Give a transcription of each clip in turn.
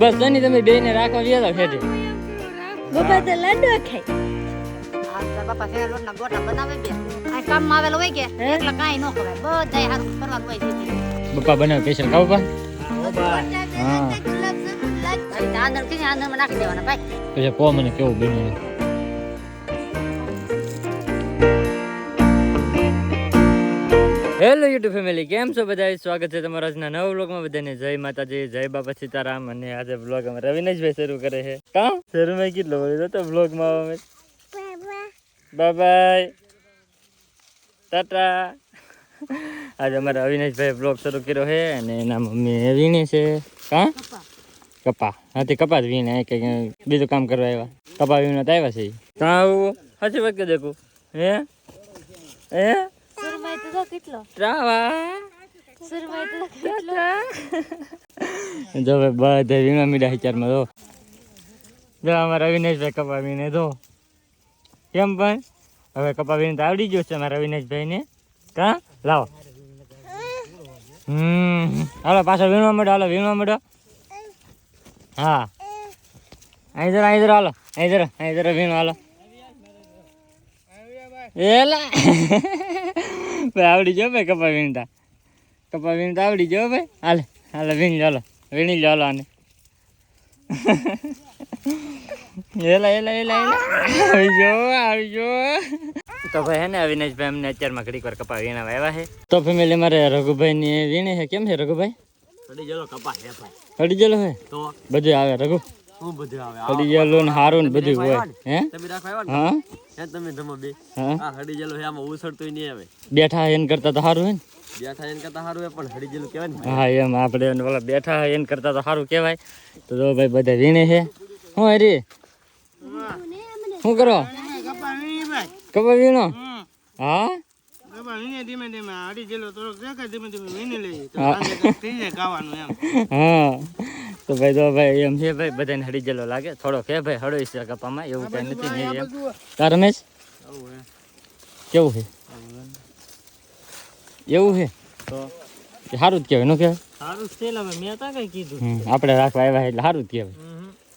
બસ તની તમે બે ને રાખવા વ્યા ખેડે બાપા તો લાડવા ખાય. બાપા ફેર લોટના ગોટા બનાવે બે. આ કામમાં આવેલો હોય કે એટલે કાંઈ ન ખવાય. બધાય હારું કરવાનું હોય છે. પપ્પા બનાવે સ્પેશિયલ ખાવ પા હા. આંદર કે આંદરમાં નાખી દેવાના ભાઈ. પછી કહો મને કેવું બન્યું. હેલો યુટ્યુબ ફેમિલી કેમ છો બધા સ્વાગત છે તમારા આજના નવા વ્લોગમાં બધાને જય માતાજી, જય બાપા સીતારામ અને આજે વ્લોગ અમે રવિનેશભાઈ શરૂ કરે છે. કા? શરૂમાં કેટલો બોલ્યો તો વ્લોગમાં અમે? Bye tata. આજે અમારા અવિનાશભાઈ બ્લોગ શરૂ કર્યો છે અને એના મમ્મી વીણે છે. કા? કપા. હાથી કપા જ વીણે. કે બીજું કામ કરવા આવ્યા. કપા વીણો તો આવ્યા છે. કાં આવું? સાચી વાત કે દેખું. હે? હે? તો જો કેટલો ટ્રાવા સુરમાઈ તો કેટલો? જો ભાઈ બધા વીણા મીડા વિચારમાં જો. જો અમારા અવિનેશભાઈ કપા વીણે જો. કેમ પણ? હવે કપા તો આવડી ગયો છે અમારા અવિનેશભાઈને કા? લાવો. હમ. હાલો પાછો વીણવા મળો હાલો વીણવા મળો હા. અહીં જરા અહીં જરા હાલો. અહીં જરા અહીં જરા વીણો હાલો. એલા. આવડી જો ભાઈ કપા વીણતા. કપા વીણતા આવડી જો ભાઈ? હાલે હાલે વીણી ચાલો વીણી લો હાલો આને. એલા એલા એલા એલા આવી જો આવી જો તો ભાઈ હે ને અવિનાશભાઈ અમને અત્યારમાં ઘડીક વાર કપા વીણાવા આવ્યા છે. તો ફેમિલી મારે રઘુભાઈ ની વીણી છે. કેમ છે રઘુભાઈ? પડી ગયેલો કપા હે ભાઈ. હડી ગયેલો હે તો? બધું આવે રઘુ. શું બધું આવે? હડી જેલો ને હારું ને બધું હોય. હે? તમે રાખવા આવ્યા હા? ને હે તમે ધમો બે. હા? આ હડી ગયેલો હે આમાં ઉસળતું નહીં આવે. બેઠા એન કરતા તો સારું હે ને? બેઠા એન કરતા સારું હે પણ હડી જેલું કહેવાય ને? હા એમ આપણે એને ઓલા બેઠા એન કરતા તો સારું કહેવાય. તો જો ભાઈ બધા વીણે છે હું હરી? શું કરો? કપા વીણી? ભાઈ કપા વીણો હા. ધીમે ધીમે હડી ગયેલો ધીમે ધીમે વીણી લઈએ તો હા. તો ભાઈ તો ભાઈ એમ છે ભાઈ બધાને હળી જેલો લાગે. થોડો કે ભાઈ હળોઈ છે કપામાં એવું કઈ નથી નહીં એમ. તાર રમેશ? કેવું છે? એવું છે? તો? સારું જ કહેવાયનું કહેવાય? સારું છે મેં તા કઈ કીધું. આપણે રાખવા આવ્યા એટલે સારું જ કહેવાય. જો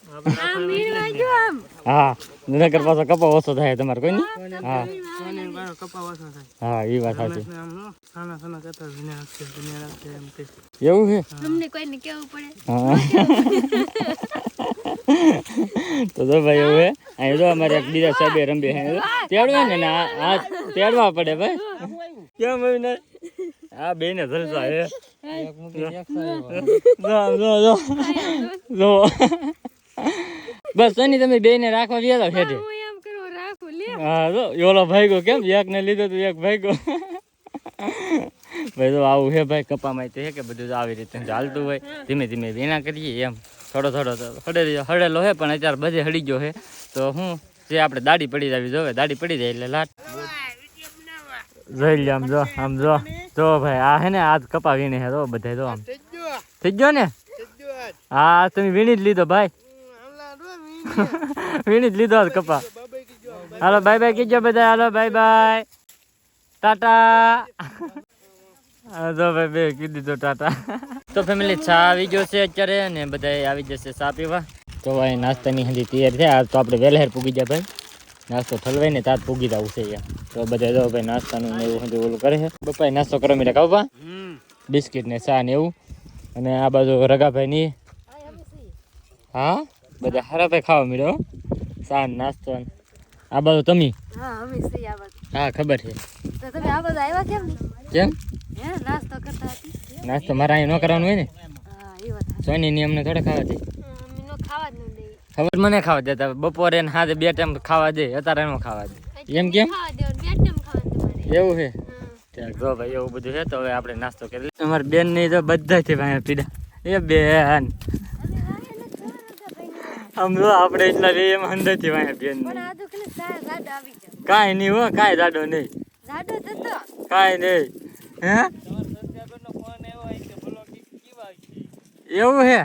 હા નગર પાછો કપા ઓછો થાય તમારે કોઈ નહીં હા. હા એ વાત સાચી. એવું છે? કોઈને કેવું પડે? હા. તો જો ભાઈ એવું હે અહીં જો અમારે એક બીજા સાહેબે રંબે હે તેડવા ને ને આ તેડવા પડે ભાઈ. કેમ આવી ને? આ બે ને જલસા હે જો જો જો. જો. બસ તની તમે બે ને રાખવા વ્યા હેઠે હું એમ કરો રાખું લે. હા જો ઓલો ભાઈગો કેમ એક ને લીધો તો એક ભાઈગો. ભાઈ તો આવું હે ભાઈ કપામાં તો હે કે બધું તો આવી રીતે ચાલતું હોય. ધીમે ધીમે વિના કરીએ એમ. થોડો થોડો તો હડે હડેલો હે પણ અત્યારે બધે હડી ગયો હે. તો હું જે આપણે દાડી પડી જાવી જોવે દાડી પડી જાય એટલે લાટ. જોઈ લે આમ જો આમ જો. જો ભાઈ આ હે ને આજ કપા વીણે હે તો બધા તો આમ. થઈ ગયો. ને? હા તમે વીણી જ લીધો ભાઈ. વીણી જ લીધો આજ કપા હાલો બાય બાય કીજો બધા હાલો બાય બાય ટાટા તો ભાઈ બે કીધી તો ટાટા તો ફેમિલી ચા આવી ગયો છે અત્યારે અને બધા આવી જશે ચા પીવા. તો ભાઈ નાસ્તાની હજી તૈયાર છે. આ તો આપણે વહેલા પૂગી જાય ભાઈ. નાસ્તો ઠલવાય ને તાત પૂગી જવું છે યાર તો બધા જો ભાઈ નાસ્તાનું ને એવું હજી ઓલું કરે છે. બપાઈ નાસ્તો કરો મેં ખાવ બા. બિસ્કિટ ને ચા ને એવું. અને આ બાજુ રગાભાઈ ની હા? બધા હારા ભાઈ ખાવા મળ્યો સાંજ નાસ્તો. આ બાજુ તમે? હા અમે સહી આ બાજુ. હા ખબર છે. તો તમે આ બધા આવ્યા કેમ કેમ? હે નાસ્તો કરતા હતી? નાસ્તો મારા અહીં ન કરવાનું હોય ને? હા એ વાત સોની ની અમને થોડે ખાવા દે. અમે નો ખાવા જ ન દઈએ. ખબર મને ખાવા દેતા બપોરે ને સાંજે બે ટાઈમ ખાવા દે અત્યારે નો ખાવા દે. એમ કેમ? ખાવા દેવાનું બે ટાઈમ ખાવાનું તમારે એવું છે? ત્યાં જો ભાઈ એવું બધું છે તો હવે આપણે નાસ્તો કરી લઈએ. અમારી બેનની તો બધા છે ભાઈ પીડા. એ બેન. આમ જો આપણે એટલા રે એમ અંદરથી વાય બેન જાવ કાંઈ નહીં હો કાંઈ જાડો નહીં. કાંઈ નહીં. હે? એવું હે?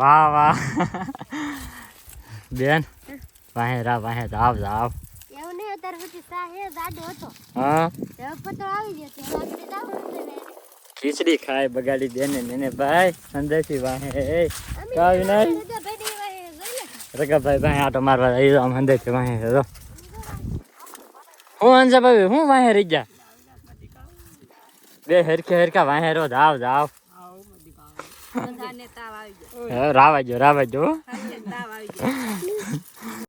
વાહ વાહ. બેન વાહે રા વાહે છે. ને. ખીચડી ખાય બગાડી દે ને ભાઈ ભાઈ. અંદરથી વાહે. કાવી નહીં. રજા ભાઈ આટો મારવા આવી આમ અંદરથી વાહે છે જો. હું અંજા ભાઈ હું વાહે રહી ગયા? બે હરખે હરખા વાહે રો જાવ જાવ. રાવાજો રાવાજો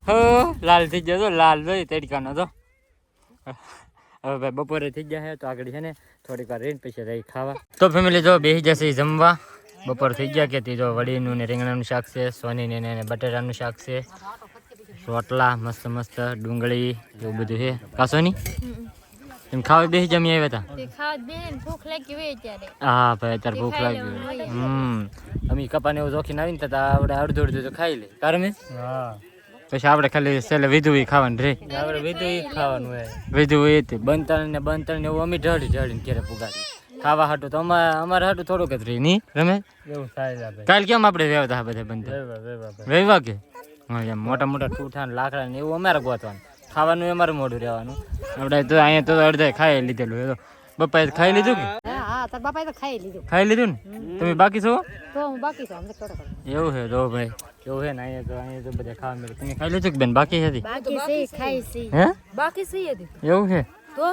હો. લાલ થઈ ગયો તો લાલ જોઈ તડકાનો તો હવે ભાઈ બપોરે થઈ ગયા તો આગળ છે ને થોડીક વાર રહીને પછી રહી ખાવા. તો ફેમિલી જો બેસી જશે જમવા. બપોર થઈ ગયા કે તીજો જો વડીનું ને રીંગણાનું શાક છે સોની ને ને બટેટાનું શાક છે રોટલા મસ્ત મસ્ત ડુંગળી એવું બધું છે. કાસોની તમે ખાવા બેસી જમી આવ્યા હતા તે ખાવા દે ને ભૂખ લાગી હોય હા ભાઈ અત્યારે ભૂખ લાગી હમ. અમે કપાને એવું જોખી આવીને તો આપણે અડધું અડધું તો ખાઈ લે. કારણ હા. પછી આપણે ખાલી છેલ્લે વિધું ખાવાનું રે. આપણે વિધું ખાવાનું હોય. વિધુ એ તે ને બંતણ ને એવું અમે ઢળી ઢળીને ક્યારે પુગાડી ખાવા હાટું તો અમારે અમારે હાટું થોડુંક જ રહી. નહીં રમે એવું થાય કાલ કેમ આપણે વેવતા હા બધા બંધ? વેવા કે? હા એમ મોટા મોટા ઠૂઠા ને લાકડા ને એવું અમારે ગોતવાનું. ખાવાનું અમારે મોઢું રહેવાનું. આપણે તો અહીંયા તો અડધા ખાઈ લીધેલું એ તો. બપાએ ખાઈ લીધું કે? ખાઈ લીધું. ને? તમે બાકી છો? તો હું બાકી છું એવું છે તો ભાઈ. એવું છે ને અહીંયા તો અહીંયા તો બધા ખાવા મળે. તમે ખાઈ લીધું કે બેન? બાકી હતી બાકી છે ખાઈ છે. હે? બાકી છે એવું છે? તો?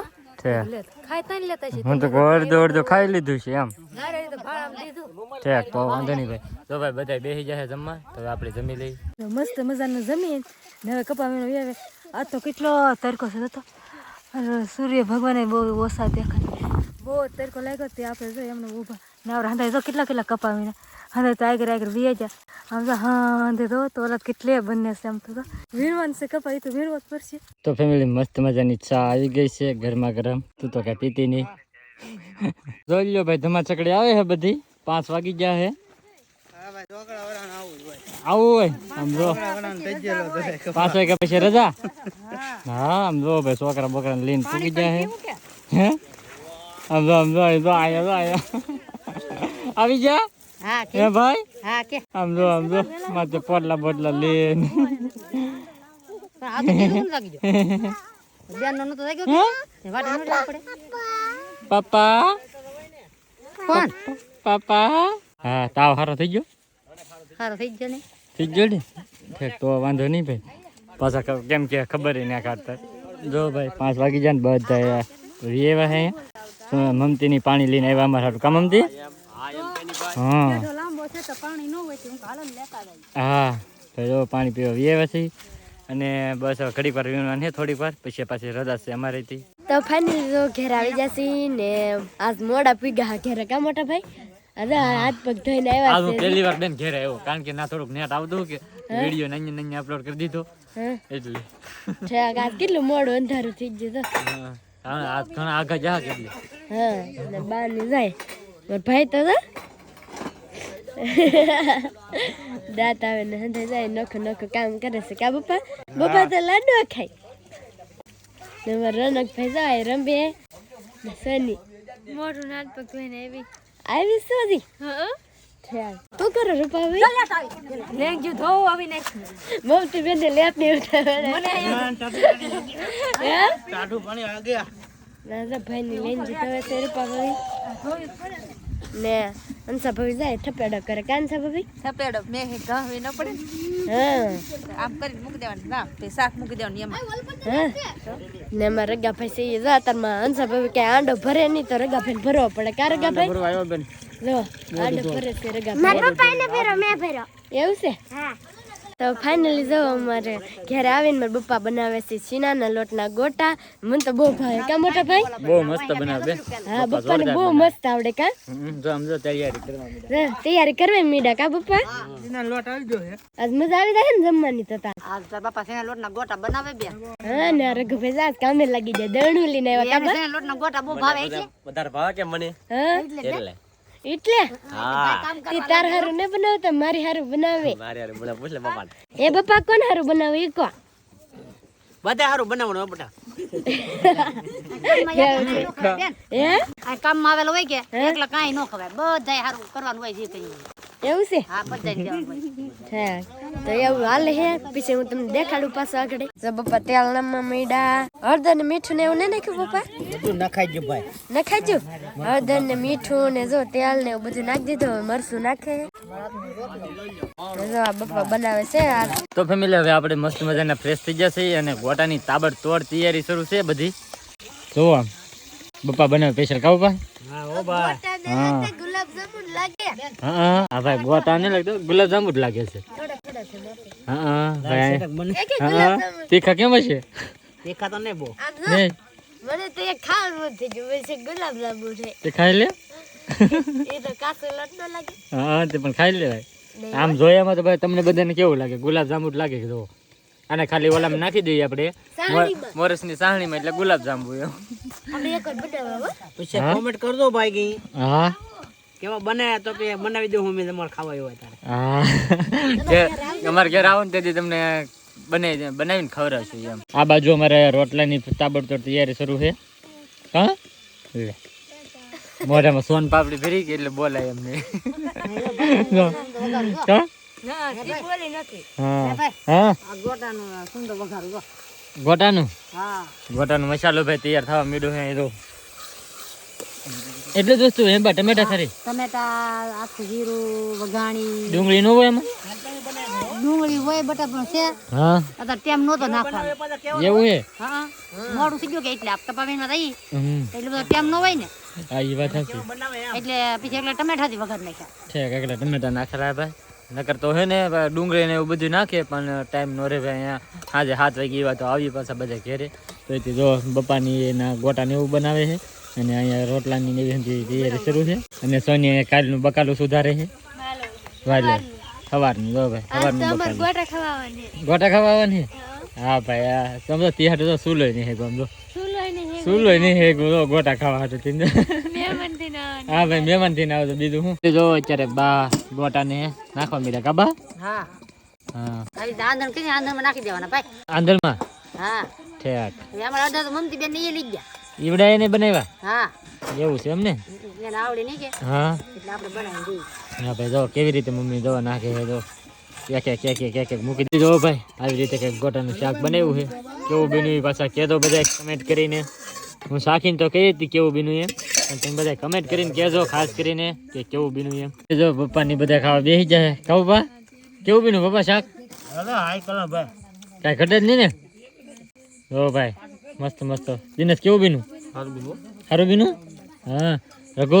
હું તો અડધો અડધો ખાઈ લીધું છે એમ. ઠેક તો વાંધો નહીં ભાઈ. તો ભાઈ બધા બેસી જશે જમવા તો આપણે જમી લઈએ. મસ્ત મજાનું જમીન ને હવે કપા મેનો આવે આ તો કેટલો તડકો છે તો સૂર્ય ભગવાને બહુ ઓછા દેખાય. બહુ તડકો લાગ્યો તે આપણે જો એમને ઊભા. ને આપણે હંધાય જો કેટલા કેટલા કપા હંધાય તો આગળ આગળ વીએ ગયા આમ તો હા તો તો ઓલા કેટલે બંને છે આમ તો તો. વીણવાનું છે કપાય તો વીરવા પડશે. તો ફેમિલી મસ્ત મજાની ચા આવી ગઈ છે ગરમા ગરમ. તું તો કઈ પીતી નહીં. જોઈ લ્યો ભાઈ ધમા ચકડી આવે છે બધી. પાંચ વાગી ગયા છે. ભાઈ આવું જ હોય. આમ જો. ઢોકળા વરાણ થઈ ગયેલો તો ભાઈ. પાંચ વાગ્યા પછી રજા? હા આમ ભાઈ છોકરા બોકરા લઈને પૂકી જાય છે. હે? આમ જો આમ જો અહીં જો આયા જો આયા. આવી ગયા? હા ભાઈ? હા કે. આમ જો આમ જો માથે પોટલા બોટલા લે આ તો કેવું લાગી ગયો? બેન નો તો લાગ્યો કે? વાટે નો પડે. પપ્પા? કોણ? પપ્પા? હા તાવ સારો થઈ ગયો. હારો થઈ ગયો ને. થઈ ગયો ને? ઠીક તો વાંધો નહીં ભાઈ. પાછા કેમ કે ખબર ના કાઢતા. જો ભાઈ પાંચ વાગી જાય ને બધા એવા હે. મમતીની પાણી લઈને આવ્યા અમારા કામ મમતી? હા. તો પાણી ન હોય તો હું હાલો ને લેતા જાય હા તો જો પાણી પીવા વીએ પછી. અને બસ હવે ઘડી વાર વિમાન છે થોડીક વાર પછી પાછી રજા છે અમારે થી તો ફાઇનલી તો ઘેર આવી જશે ને આજ મોડા પીગા. ઘેર કા મોટા ભાઈ? અરે હાથ પગ ધોઈને આવ્યા આજ હું પહેલી વાર બેન ઘેર આવ્યો કારણ કે ના થોડુંક નેટ આવતું કે વીડિયો નન્ય નન્ય અપલોડ કરી દીધો. એટલે. છે આજ કેટલું મોડું અંધારું થઈ ગયું તો હા આજ ઘણા આગળ જા એટલે હા અને બારની જાય. ભાઈ તો તો દાંત આવે ને હંધે જાય નખો નખો કામ કરે છે કા બપા બપા તો લાડવા ખાય ને મારા રનક ભાઈ જાય રમે ને સની મોટું નાટ પગ ધોઈને આવી આવી સોજી ઠેક તું કરો રૂપા ભાઈ લેંગ જો ધો આવી ને મમતી બેન લેપ ને ઉઠાવે હે ટાઢું પાણી આ ગયા રાજા ભાઈ ની લઈને જતા હોય રૂપા પાવી ને અંસા ભાઈ જાય થપેડો કરે. કાનસા ભાઈ થપેડો મેં ઘાવી ન પડે હા. આમ કરીને મૂકી દેવાનું. ના તે શાક મૂકી દેવાનું એમાં. હા? ને અમારા રગા ભાઈ છે એ માં અંસા ભાઈ કે આંડો ભરે નહીં તો રગા ભાઈ ભરવો પડે. કા રગા ભાઈ ભરવા આવ્યો બેન. જો આંડો ભરે છે રગા ભાઈ એવું છે? તો ફાઇનલી જો અમારે ઘરે આવીને મારા પપ્પા બનાવે છે છીનાના લોટના ગોટા. મને તો બહુ ભાવે. કા મોટા ભાઈ? બહુ મસ્ત બનાવે બેન હા પપ્પાને બહુ મસ્ત આવડે કા? જો આમ જો તૈયારી કરવા. તૈયારી કરવા મીડા કા પપ્પા? એના લોટ આવી ગયો છે. આજ મજા આવી જાય ને જમવાની તો તાર. આજ તાર પપ્પા સેના લોટના ગોટા બનાવે બે. હા ને રઘુભાઈ જાત કામે લાગી જાય. દળનું લઈને આવ્યા કા સેના લોટના ગોટા બહુ ભાવે છે. વધારે ભાવે કે મને? હા? એટલે. એટલે હા. તે તાર હારું ને બનાવતા મારી હારું બનાવે. મારી હારું મને પૂછ લે બાપા. એ બાપા કોણ હારું બનાવે? ઈ કો. બધા સારું બનાવવાનું હો બેટા. હે? આ કામમાં આવેલો હોય કે એકલા કાઈ ન ખવાય. બધાય હારું કરવાનું હોય જે કઈ. એવું છે? હા બધાય દેવાનું હોય. તો એવું હાલ હે. પછી હું તમને દેખાડું પાછું આગળ. તો પપ્પા તેલ નામમાં મીડા. હળદર ને મીઠું ને એવું નહીં નાખ્યું પપ્પા તું નખાઈ ગયું ભાઈ. નખાજો હળદર ને મીઠું ને જો તેલ ને એવું બધું નાખી દીધું. મરસું નાખે. તો જો આ બપ્પા બનાવે છે આ. તો ફેમિલી હવે આપણે મસ્ત મજાના ફ્રેશ થઈ જશે અને ગોટાની તાબડતોડ તૈયારી શરૂ છે બધી. જો આમ. બપ્પા બનાવે સ્પેશિયલ ખાવ પા હા ઓ ભાઈ. હા. ગુલાબ જામુન લાગે. હા હા. હા ભાઈ ગોટા ને લાગતો. ગુલાબ જાંબુ જ લાગે છે. હા હા તીખા કેમ હશે? દેખાતો નહીં બહુ. નહીં. મને તો એક ખાવાનું થઈ ગયું પછી ગુલાબ જાંબુ છે. તે ખાઈ લે. એ તો કાચો લોટ લાગે. હા તે પણ ખાઈ લેવાય. આમ જોયામાં તો ભાઈ તમને બધાને કેવું લાગે? ગુલાબ જાંબુ જ લાગે કે જો અને ખાલી ઓલામાં નાખી દઈએ આપણે. મોરસની સાહણીમાં એટલે ગુલાબ જાંબુ. પછી કોમેન્ટ કરજો ભાઈ ગઈ હા કેવા બનાવ્યા તો કે બનાવી દઉં હું તમારે ખાવા હોય તારે હા અમારે ઘેર આવો ને તેથી તમને બનાવી બનાવીને ખવડાવશું એમ આ બાજુ અમારે રોટલાની તાબડતોડ તૈયારી શરૂ છે હા લે મોઢામાં સોન પાપડી ફેરી ગઈ એટલે બોલાય એમને હા ના ઈ બોલી નથી. હા. હા આ ગોટાનું સુંદર વઘારું જો. ગોટાનું? હા. મસાલો ભાઈ તૈયાર થવા મીડું એ તો એટલે જ એમ બા ટમેટા ખરી. ટમેટા આખું જીરું વઘાણી. ડુંગળી નો હોય એમાં? ડુંગળી હોય બટા પણ છે. હા. અત્યારે ટેમ નહોતો નાખવાનો. એવું છે? હા. મોડું થઈ ગયું કે એટલે આપતા પાવીમાં રહી. એટલે બધો ટેમ નો હોય ને. વાત સાચી. એટલે પછી એટલે ટમેટાથી વઘાર નાખ્યા. છે કાકડા ટમેટા ભાઈ. નકર તો હે ને ડુંગળી ને એવું બધું નાખે પણ ટાઈમ નો રે ભાઈ અહીંયા આજે સાત વાગે એવા તો આવી પાછા બધા ઘેરે. તો એથી જો બપાની એના ગોટા ને એવું બનાવે છે અને અહીંયા રોટલાની ને એવી તૈયારી શરૂ છે અને સોની કાલનું બકાલું સુધારે છે. વાલે સવારની જો ભાઈ સવારની ગોટા ખવાવાની. ગોટા ખાવા આવવાની હા ભાઈ આ સમજો તિહાર તો સુલોય નહીં હે ગમજો શું લઈને હે સુલો નહીં હે ગોટા ખાવા હતું તીને. હા ભાઈ મહેમાન થઈને આવો તો બીજું હું જો અત્યારે બા ગોટા ને નાખવા મીડા કાબા હા. હા. આંધણ કરી આંધણમાં નાખી દેવાના ભાઈ. આંધળમાં હા. ઠેક. અમારા અડધા તો મમતી બેન એ લઈ ગયા. ઈવડા એને બનાવ્યા? હા. એવું છે એમ ને એને આવડે નહીં કે. હા. એટલે આપણે બનાવી દઈએ. હા ભાઈ જો કેવી રીતે મમ્મી દવા નાખે છે જો. એક એક એક એક મૂકી દીધો. ભાઈ આવી રીતે ગોટાનું શાક બનાવ્યું છે. કેવું બન્યું પાછા કહેતો બધા કમેન્ટ કરીને. હું શાખીને તો કહી હતી કેવું બન્યું એમ. તમે બધા કમેન્ટ કરીને કહેજો ખાસ કરીને કે કેવું બીનું એમ. જો પપ્પાની બધા ખાવા બેસી જાય. ખાવ પા કેવું બીનું પપ્પા શાક? કાંઈ ઘટે જ નહીં ને? જો ભાઈ મસ્ત મસ્ત. દિનેશ કેવું બીનું સારું બીનું હા. રઘુ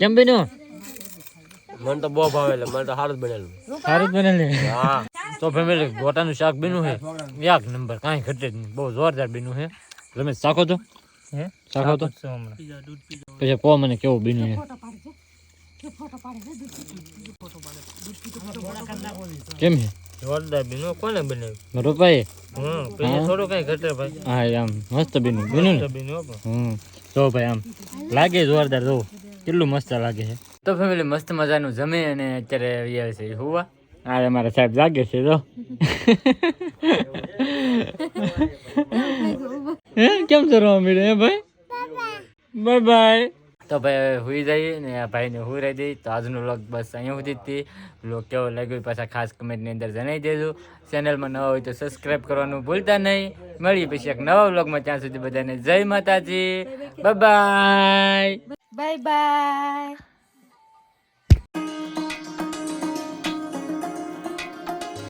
કેમ બીનું મને તો બહુ ભાવે એટલે મને તો સારું જ બનેલું. સારું જ બનેલું. હા. તો ફેમિલી ગોટાનું શાક બીનું છે એક નંબર કાંઈ ઘટે જ નહીં. બહુ જોરદાર બીનું છે તમે શાકો તો. હે? ચાખો તો પછી પો મને કેવું બીનું છે કેમ છે જોરદાર બીનું. કોને બનાવ્યું રૂપાઈ હમ પછી થોડું કઈ ઘટે ભાઈ. હા આમ મસ્ત બીનું. બીનું ને? બીનો હમ. જો ભાઈ આમ લાગે જોરદાર જો. કેટલું મસ્ત લાગે છે તો ફેમિલી મસ્ત મજાનું જમે અને અત્યારે આવ્યા છે હુવા. આ મારે સાહેબ જાગે છે જો. હે કેમ કરવા મળે હે ભાઈ? બાય બાય તો ભાઈ હુઈ જઈએ ને આ ભાઈને હુઈ દઈ. તો આજનો વ્લોગ બસ અહીંયા સુધી હતી. વ્લોગ કેવો લાગ્યો પાછા ખાસ કમેન્ટની અંદર જણાવી દેજો. ચેનલમાં નવા હોય તો સબસ્ક્રાઈબ કરવાનું ભૂલતા નહીં. મળીએ પછી એક નવા વ્લોગમાં ત્યાં સુધી બધાને જય માતાજી. Bye bye bye bye